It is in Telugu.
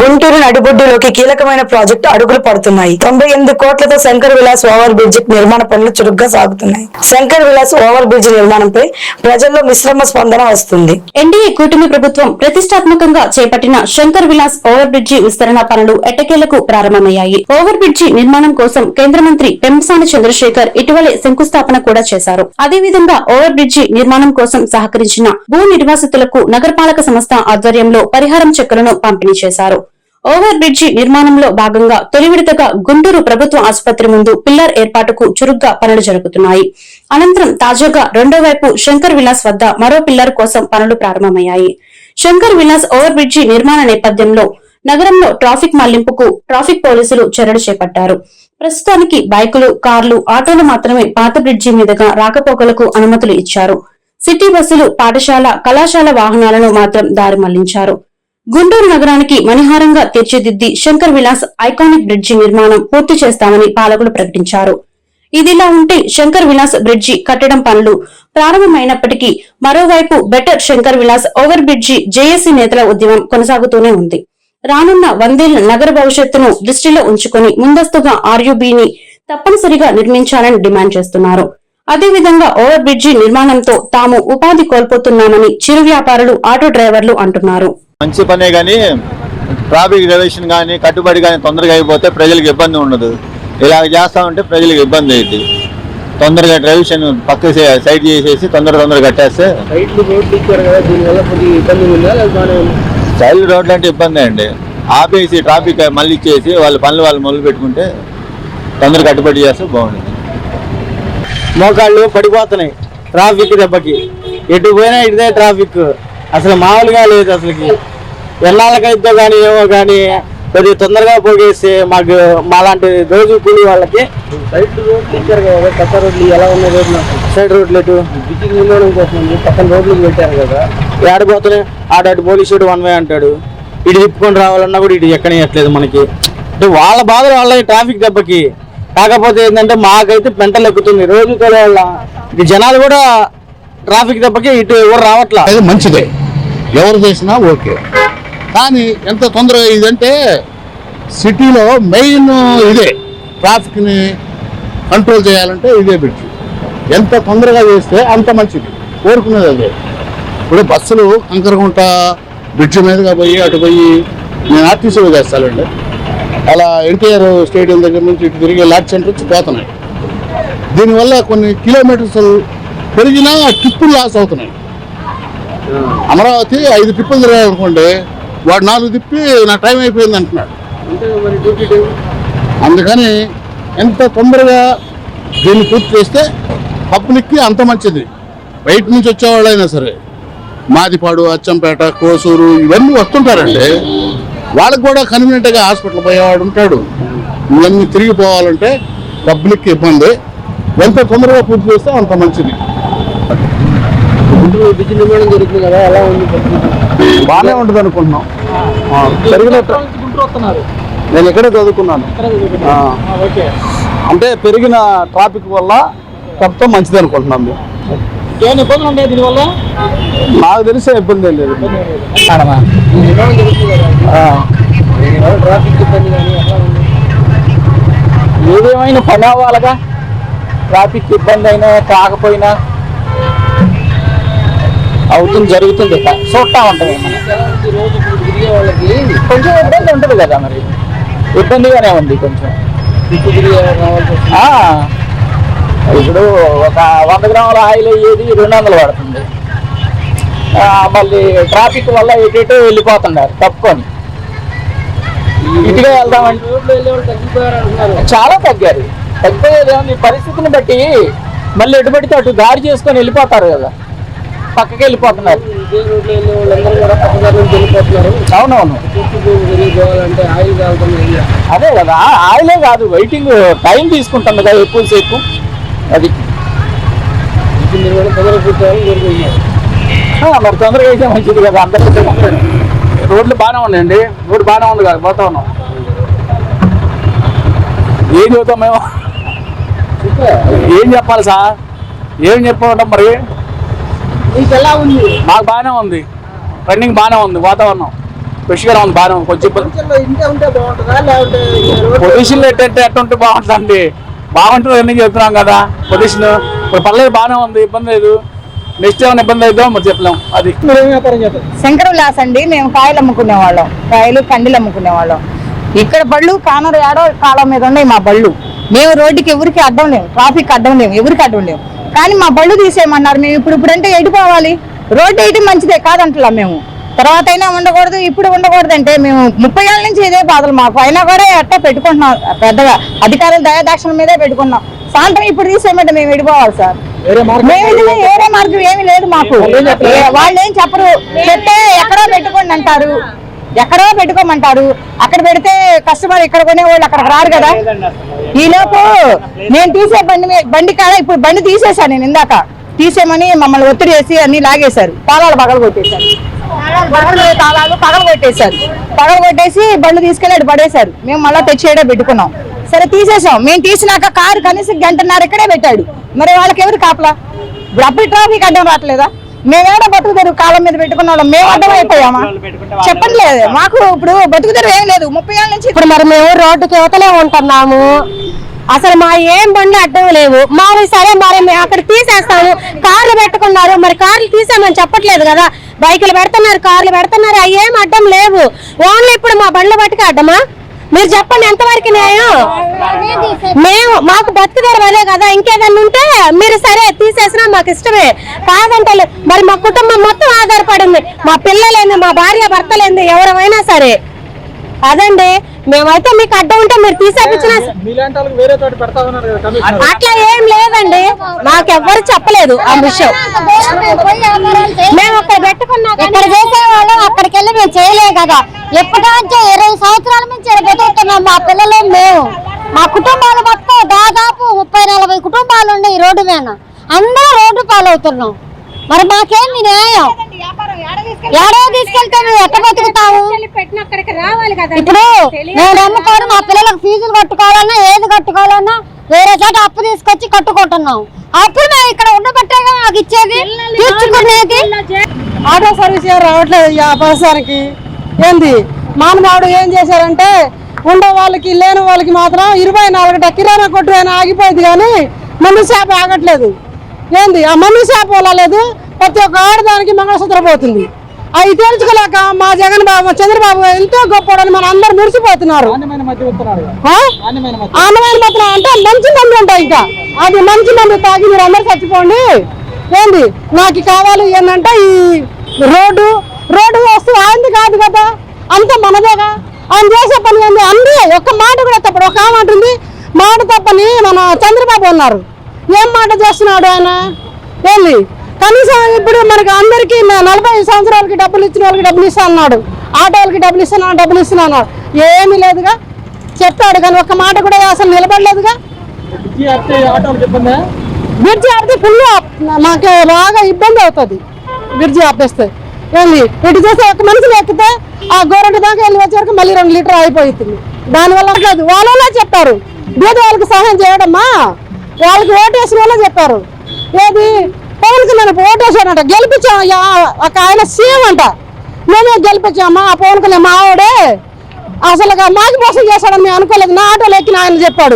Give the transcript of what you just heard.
గుంటూరు నడిబొడ్డులోకి కీలకమైన ప్రాజెక్టు అడుగులు పడుతున్నాయి. తొంభై ఎనిమిది కోట్లతో శంకర్ విలాస్ ఓవర్ బ్రిడ్జ్ నిర్మాణ పనులు చురుగ్గా సాగుతున్నాయి. శంకర్ విలాస్ ఓవర్ బ్రిడ్జ్ నిర్మాణంపై ప్రజల్లో మిశ్రమ స్పందన వస్తుంది. ఎన్డీఏ కూటమి ప్రభుత్వం ప్రతిష్టాత్మకంగా చేపట్టిన శంకర్ విలాస్ ఓవర్ బ్రిడ్జి విస్తరణ పనులు ఎట్టకేలకు ప్రారంభమయ్యాయి. ఓవర్ బ్రిడ్జి నిర్మాణం కోసం కేంద్ర మంత్రి పెంసాని చంద్రశేఖర్ ఇటీవలే శంకుస్థాపన కూడా చేశారు. అదేవిధంగా ఓవర్ బ్రిడ్జి నిర్మాణం కోసం సహకరించిన భూ నిర్వాసితులకు నగరపాలక సంస్థ ఆధ్వర్యంలో పరిహారం చెక్కులను పంపిణీ చేశారు. ఓవర్ బ్రిడ్జి నిర్మాణంలో భాగంగా తొలి విడతగా గుంటూరు ప్రభుత్వ ఆసుపత్రి ముందు పిల్లర్ ఏర్పాటుకు చురుగ్గా పనులు జరుగుతున్నాయి. అనంతరం తాజాగా రెండో వైపు శంకర్ విలాస్ వద్ద మరో పిల్లర్ కోసం పనులు ప్రారంభమయ్యాయి. శంకర్ విలాస్ ఓవర్ బ్రిడ్జి నిర్మాణ నేపథ్యంలో నగరంలో ట్రాఫిక్ మళ్ళింపుకు ట్రాఫిక్ పోలీసులు చర్యలు చేపట్టారు. ప్రస్తుతానికి బైకులు కార్లు ఆటోలు మాత్రమే పాత బ్రిడ్జి మీదుగా రాకపోకలకు అనుమతులు ఇచ్చారు. సిటీ బస్సులు పాఠశాల కళాశాల వాహనాలను మాత్రం దారి మళ్ళించారు. గుంటూరు నగరానికి మణిహారంగా తీర్చిదిద్ది శంకర్ విలాస్ ఐకానిక్ బ్రిడ్జి నిర్మాణం పూర్తి చేస్తామని పాలకులు ప్రకటించారు. ఇదిలా ఉంటే శంకర్ విలాస్ బ్రిడ్జి కట్టడం పనులు ప్రారంభమైనప్పటికీ మరోవైపు better Shankar Vilas over bridge JAC నేతల ఉద్యమం కొనసాగుతూనే ఉంది. రానున్న వందేళ్ళ నగర భవిష్యత్తును దృష్టిలో ఉంచుకొని ముందస్తుగా ఆర్యుబిని తప్పనిసరిగా నిర్మించాలని డిమాండ్ చేస్తున్నారు. అదేవిధంగా ఓవర్ బ్రిడ్జి నిర్మాణంతో తాము ఉపాధి కోల్పోతున్నామని చిరు వ్యాపారులు ఆటో డ్రైవర్లు అంటున్నారు. మంచి పనే కానీ ట్రాఫిక్ రిలేషన్ కానీ కట్టుబడి కానీ తొందరగా అయిపోతే ప్రజలకు ఇబ్బంది ఉండదు. ఇలా చేస్తా ఉంటే ప్రజలకు ఇబ్బంది అయింది తొందరగా డ్రైవిషన్ పక్క సైడ్ చేసేసి తొందర తొందరగా కట్టేస్తే? చైల్డ్ రోడ్లు అంటే ఇబ్బంది అండి. ఆపేసి ట్రాఫిక్ మళ్ళీ ఇచ్చేసి వాళ్ళ పనులు వాళ్ళు మొదలు పెట్టుకుంటే తొందరగా కట్టుబడి చేస్తే బాగుంటుంది మోకాళ్ళు పడిపోతున్నాయి ట్రాఫిక్ దెబ్బకి. ఎటు పోయినా ఇదే ట్రాఫిక్ అసలు మామూలుగా లేదు అసలుకి. ఎన్నాళ్ళకైతే కానీ ఏమో కానీ కొద్దిగా తొందరగా పోగేస్తే మాకు మాలాంటి రోజు కూలి వాళ్ళకి సైడ్ రోడ్లు ఇచ్చారు కదా కొత్త రోడ్లు ఎలా ఉన్నాయి రోడ్లు? సైడ్ రోడ్లు ఎటు? బిజింగ్ కోసం పక్కన రోడ్లు పెట్టారు కదా. ఏడపోతున్నాయి ఆడాడు పోలీసుడు వన్ వే అంటాడు. ఇటు తిప్పుకొని రావాలన్నా కూడా ఇటు ఎక్కనియట్లేదు మనకి. అంటే వాళ్ళ బాధలు వాళ్ళ ట్రాఫిక్ దెబ్బకి. కాకపోతే ఏంటంటే మాకైతే పెంటలు ఎక్కుతుంది. రోజు వల్ల ఇటు జనాలు కూడా ట్రాఫిక్ దెబ్బకి ఇటు ఎవరు రావట్లా. అది మంచిదే. ఎవరు చేసినా ఓకే. కానీ ఎంత తొందరగా ఇదంటే సిటీలో మెయిన్ ఇదే ట్రాఫిక్ని కంట్రోల్ చేయాలంటే ఇదే బ్రిడ్జ్ ఎంత తొందరగా చేస్తే అంత మంచిది. కోరుకునేది అదే. ఇప్పుడు బస్సులు కంకరగుంట బ్రిడ్జ్ మీదుగా పోయి అటు పోయి నేను ఆర్టీసీలో చేస్తానండి. అలా ఎన్టీఆర్ స్టేడియం దగ్గర నుంచి ఇటు తిరిగి లాడ్జ్ సెంటర్ వచ్చి పోతున్నాయి. దీనివల్ల కొన్ని కిలోమీటర్స్ పెరిగినా ట్రిప్పులు లాస్ అవుతున్నాయి. అమరావతి ఐదు ట్రిప్పులు తిరగాలనుకోండి వాడు నాలుగు తిప్పి నా టైం అయిపోయింది అంటున్నాడు. అందుకని ఎంత తొందరగా దీన్ని పూర్తి చేస్తే పబ్లిక్కి అంత మంచిది. బయట నుంచి వచ్చేవాళ్ళైనా సరే మాదిపాడు అచ్చంపేట కోసూరు ఇవన్నీ వస్తుంటారండి వాళ్ళకి కూడా కన్వీనియంట్గా హాస్పిటల్ పోయేవాడు ఉంటాడు. ఇవన్నీ తిరిగిపోవాలంటే పబ్లిక్కి ఇబ్బంది. ఎంత తొందరగా పూర్తి చేస్తే అంత మంచిది. బ్రిడ్జ్ నిర్మాణం జరుగుతుంది కదా ఎలా ఉంది? బాగానే ఉంటుంది అనుకుంటున్నాం. నేను ఇక్కడే చదువుకున్నాను. ఆ, ఓకే. అంటే పెరిగిన ట్రాఫిక్ వల్ల మొత్తం మంచిది అనుకుంటున్నాం మేము. నాకు తెలిసే ఇబ్బంది ఏం లేదు. ఏదేమైనా పని అవ్వాలిగా? ట్రాఫిక్ ఇబ్బంది అయినా కాకపోయినా అవుతుంది జరుగుతుంది. ఇక. చూస్తా ఉంటుంది కొంచెం ఇబ్బంది ఉంటుంది కదా మరి. ఇబ్బందిగానే ఉంది కొంచెం. ఇప్పుడు ఒక వంద గ్రాముల ఆయిల్ అయ్యేది రెండు వందలు పడుతుంది. మళ్ళీ ట్రాఫిక్ వల్ల ఎటు వెళ్ళిపోతున్నారు తప్పుకొని. ఇటుగా వెళ్దామంటే తగ్గిపోయారు అంటున్నారు చాలా తగ్గారు. తగ్గిపోయేది పరిస్థితిని బట్టి మళ్ళీ ఎటు పడితే అటు దారి చేసుకొని వెళ్ళిపోతారు కదా. పక్కకి వెళ్ళిపోతున్నారు. అవునవును. అదే కదా ఆయిలే కాదు వెయిటింగ్ టైం తీసుకుంటుంది కదా ఎక్కువసేపు అది. మరి తొందరగా అయితే మంచిది కదా అందరికీ రోడ్లు బాగానే ఉన్నాయండి రోడ్డు బాగానే ఉంది కదా పోతా ఉన్నాం ఏం చదువుతాం మేము? ఏం చెప్పాలి సార్? ఏం చెప్పమంటాం మరి? మీకు ఎలా ఉంది? మాకు బాగానే ఉంది. రన్నింగ్ బాగానే ఉంది. వాతావరణం ఫ్రెష్గా ఉంది బాగానే ఉంది. కొంచెం బాగుంటుందా? పొజిషన్లో ఎట్టంటే ఎట్టుంటే బాగుంటుందండి. బాగుంటుంది అని చెప్తున్నాం కదా. పొజిషన్ ఇప్పుడు పర్లేదు బాగానే ఉంది. ఇబ్బంది లేదు. నెక్స్ట్ ఏమైనా ఇబ్బంది అవుతుందో మరి చెప్పలేం. అది. మీరు ఏం వ్యాపారం చేస్తారు శంకర విలాస్ అండి. మేము కాయలు అమ్ముకునే వాళ్ళం. కాయలు కండిలు అమ్ముకునే వాళ్ళం. ఇక్కడ బళ్ళు కానరు ఏడో కాలం మీద ఉన్నాయి మా బళ్ళు. మేము రోడ్డుకి ఎవరికి అడ్డం లేము ట్రాఫిక్ అడ్డం లేము ఎవరికి అడ్డం లేము కానీ మా బళ్ళు తీసేయమన్నారు. మేము ఇప్పుడు ఇప్పుడు అంటే ఎడిపోవాలి రోడ్డు వేయటం మంచిదే కాదంటలా మేము. తర్వాత అయినా ఉండకూడదు ఇప్పుడు ఉండకూడదు అంటే మేము ముప్పై ఏళ్ళ నుంచి ఇదే బాధలు మాకు. అయినా కూడా అట్టా పెట్టుకుంటున్నాం. పెద్దగా అధికారుల దయాదాక్షణ మీదే పెట్టుకున్నాం. సాయంత్రం ఇప్పుడు తీసేయమంటే మేము ఎడిపోవాలి సార్. వేరే మార్గం ఏమీ లేదు మాకు. వాళ్ళు ఏం చెప్పరు. చెప్తే ఎక్కడో పెట్టుకోండి అంటారు. ఎక్కడో పెట్టుకోమంటారు. అక్కడ పెడితే కస్టమర్ ఇక్కడ కొనేవాళ్ళు అక్కడికి రారు కదా. ఈలోపు నేను తీసే బండి బండి కాడ ఇప్పుడు బండి తీసేశాను నేను ఇందాక. తీసేయమని మమ్మల్ని ఒత్తిడి చేసి అన్ని లాగేశారు. తాళాలు పగలు కొట్టేశారు. తాళాలు పగలు కొట్టేశారు. పగలు కొట్టేసి బండి తీసుకెళ్ళి అటు పడేశారు. మేము మళ్ళీ తెచ్చేయడే పెట్టుకున్నాం. సరే తీసేసాం మేము తీసినాక కారు కనీసం గంటన్నర ఇక్కడే పెట్టాడు. మరి వాళ్ళకి ఎవరు కాపలా? ఇప్పుడు అప్పుడు ట్రాఫిక్ అడ్డం రావట్లేదా? మేమేడ బతుకుతారు కాలం మీద పెట్టుకున్న వాళ్ళం మేము అడ్డం అయిపోయామా? చెప్పండి లేదు మాకు ఇప్పుడు బతుకుతారు ఏం లేదు ముప్పై ఏళ్ళ నుంచి ఇప్పుడు మరి మేము రోడ్డుకి యువతలే ఉంటున్నాము. అసలు మా ఏం బండ్లు అడ్డం లేవు. మావి సరే మరి మేము అక్కడ తీసేస్తాము. కార్లు పెట్టుకున్నారు మరి కార్లు తీసామని చెప్పట్లేదు కదా. బైకులు పెడుతున్నారు కార్లు పెడుతున్నారు అవి ఏం అడ్డం లేవు. ఓన్లీ ఇప్పుడు మా బండ్లు బట్టుకు అడ్డమా? మీరు చెప్పండి ఎంతవరకు న్యాయం? మేము మాకు బతుకుదారు అదే కదా ఇంకేదన్నా ఉంటే మీరు సరే తీసేసినా మాకు ఇష్టమే. కాదంటే మరి మా కుటుంబం మొత్తం ఆధారపడింది. మా పిల్లలేంది మా భార్య భర్తలేంది ఎవరైనా సరే. అదండి. మేమైతే మీకు అడ్డం ఉంటే మీరు తీసేపించిన మీలాంటి వాళ్ళకి వేరే చోట పెడతా ఉన్నారు కదా కమిషనర్. అట్లా ఏం లేదండి. మాకెవ్వరు చెప్పలేదు ఆ విషయం. మేము అక్కడ పెట్టుకున్నాం ఇక్కడ చేసేవాళ్ళం అక్కడికి వెళ్ళి మేము చేయలేం కదా. ఎప్పటి నుంచో ఇరవై సంవత్సరాల నుంచి బతుకుతున్నాం మా పిల్లలు మేము. మా కుటుంబాలు మొత్తం దాదాపు ముప్పై నలభై కుటుంబాలు ఉన్నాయి ఈ రోడ్డు మీద. అందరూ రోడ్డు పాలవుతున్నాం. మరి మాకేమి న్యాయం? ఏడో తీసుకెళ్తే ఎట్ట బతుకుతాము ఇప్పుడు నేను నమ్ముకోరు మా పిల్లలకు ఫీజులు కట్టుకోవాలన్నా ఏది కట్టుకోవాలన్నా వేరే చోట అప్పు తీసుకొచ్చి కట్టుకుంటున్నాం. అప్పుడు మేము ఇక్కడ ఉండబట్టేగా మాకు ఇచ్చేది. తీర్చుకునేది. ఆటో సర్వీస్ రావట్లేదు ఈ ప్రస్తుతానికి ఏంది? మానవాడు ఏం చేశారంటే ఉండే వాళ్ళకి లేని వాళ్ళకి మాత్రం ఇరవై నాలుగు కిరాణా కొట్టు అయినా ఆగిపోయింది కానీ మందు షాప్ ఆగట్లేదు. ఏంది? ఆ మందు షాప్ వల్ల లేదు? ప్రతి ఒక్క ఆడదానికి మంగళసూత్రం పోతుంది. అవి తేల్చుకోలేక మా జగన్ బాబు చంద్రబాబు ఎంతో గొప్పడని మన అందరు మురిసిపోతున్నారు. ఆనవాయిల మాత్రం అంటే మంచి మంది ఉంటాయి ఇంకా. అది మంచి మంది తాగి మీరు అందరు చచ్చిపోండి. ఏంది? నాకు కావాలి ఏంటంటే ఈ రోడ్డు. రోడ్డు వస్తూ ఆయనది కాదు కదా. అంత మనదేగా. ఆయన చేసే పని ఏంది? అన్నీ ఒక్క మాట కూడా తప్పడు. ఒక మాట ఉంది మాట తప్పని మన చంద్రబాబు ఉన్నారు ఏం మాట చేస్తున్నాడు ఆయన? ఏంది? కనీసం ఇప్పుడు మనకి అందరికీ నలభై ఐదు సంవత్సరాలకి డబ్బులు ఇచ్చిన వాళ్ళకి డబ్బులు ఇస్తా అన్నాడు. ఆటోలకి డబ్బులు ఇస్తున్నా డబ్బులు ఇస్తున్నా అన్నాడు. ఏమీ లేదుగా. చెప్పాడు కానీ ఒక్క మాట కూడా అసలు నిలబడలేదుగా. బ్రిడ్జి ఆపితే ఫుల్ మాకు బాగా ఇబ్బంది అవుతుంది. బ్రిడ్జి ఆపేస్తే. ఏంది? ఇటు చేస్తే ఒక మనిషిని ఎక్కితే ఆ గోరంట దాకా వెళ్ళి వచ్చే వరకు మళ్ళీ రెండు లీటర్ అయిపోతుంది దానివల్ల లేదు వాళ్ళే చెప్పారు. బీద వాళ్ళకి సహాయం చేయడమ్మా. వాళ్ళకి ఓటేసిన వాళ్ళే చెప్పారు. ఏది? పవన్ కళ్యాణ్ ఓటేసాడంట గెలిపించామయ్యా ఒక ఆయన సీఎం అంట. మేమే గెలిపించామా ఆ పవన్ కళ్యాణ్ మా ఆవిడే. అసలు మాకు మోసం చేశాడని మేము అనుకోలేదు నా ఆటోలో ఎక్కిన ఆయన చెప్పాడు.